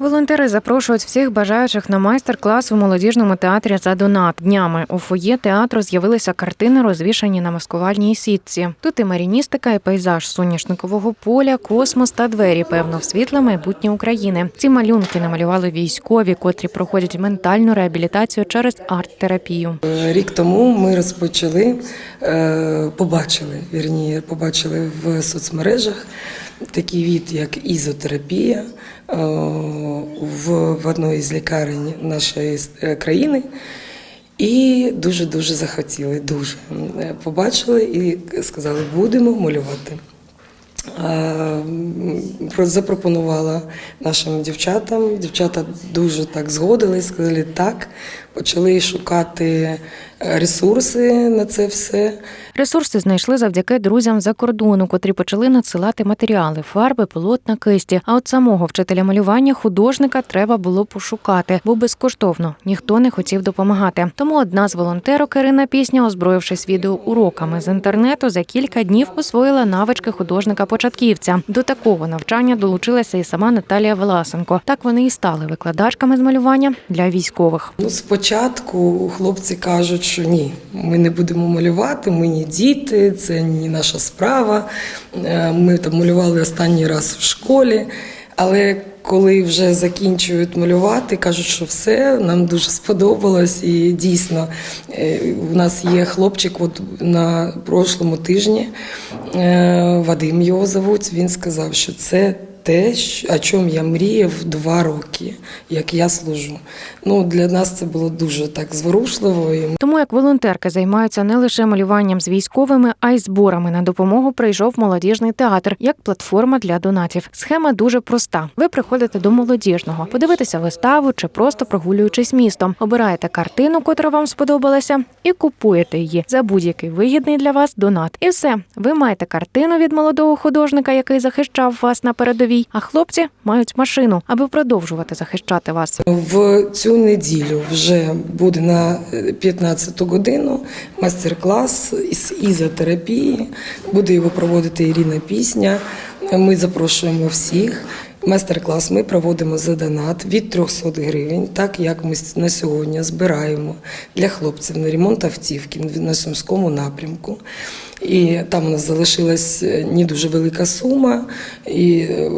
Волонтери запрошують всіх бажаючих на майстер-клас у молодіжному театрі за донат. Днями у фоє театру з'явилися картини, розвішані на маскувальній сітці. Тут і маріністика, і пейзаж соняшникового поля, космос та двері, певно, в світле майбутнє України. Ці малюнки намалювали військові, котрі проходять ментальну реабілітацію через арт-терапію. Е, Рік тому ми розпочали, е, побачили, вірні, побачили в соцмережах такий від, як ізотерапія е, в, одній з лікарень нашої е, країни. І дуже-дуже захотіли, дуже. Е, Побачили і сказали, будемо малювати. Запропонувала нашим дівчатам. Дівчата дуже так згодились, сказали так. Почали шукати е, ресурси на це все. Ресурси знайшли завдяки друзям за кордону, котрі почали надсилати матеріали, фарби, полотна, кисті. А от самого вчителя малювання художника треба було пошукати, бо безкоштовно ніхто не хотів допомагати. Тому одна з волонтерок Ірина Пісня, озброївшись відеоуроками з інтернету, за кілька днів освоїла навички художника-початківця. До такого навчання долучилася і сама Наталія Власенко. Так вони і стали викладачками з малювання для військових. Ну, спочатку хлопці кажуть, що ні, ми не будемо малювати, ми не діти, це не наша справа. Е, Ми там малювали останній раз в школі. Але коли вже закінчують малювати, кажуть, що все, нам дуже сподобалось. І дійсно, е, у нас є хлопчик, от на прошлому тижні, е, Вадим його зовуть, він сказав, що це те, о чому я мріяв два роки, як я служу. Ну, для нас це було дуже так зворушливо. Тому як волонтерки займаються не лише малюванням з військовими, а й зборами на допомогу прийшов молодіжний театр як платформа для донатів. Схема дуже проста. Ви приходите до молодіжного, подивитися виставу чи просто прогулюючись містом. Обираєте картину, котра вам сподобалася, і купуєте її за будь-який вигідний для вас донат. І все. Ви маєте картину від молодого художника, який захищав вас на передовій. А хлопці мають машину, аби продовжувати захищати вас. в цю неділю вже буде на 15 годину майстер-клас із ізотерапії. Буде його проводити Ірина Пісня. Ми запрошуємо всіх. Майстер-клас ми проводимо за донат від 300 гривень, так як ми на сьогодні збираємо для хлопців на ремонт автівки на Сумському напрямку. І там у нас залишилась е, не дуже велика сума. І е,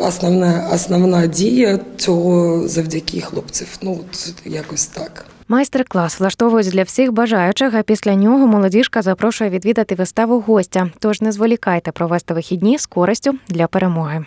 основна, основна дія цього завдяки хлопців. Ну, от якось так. Майстер-клас влаштовують для всіх бажаючих, а після нього молодіжка запрошує відвідати виставу гостя. Тож не зволікайте провести вихідні з користю для перемоги.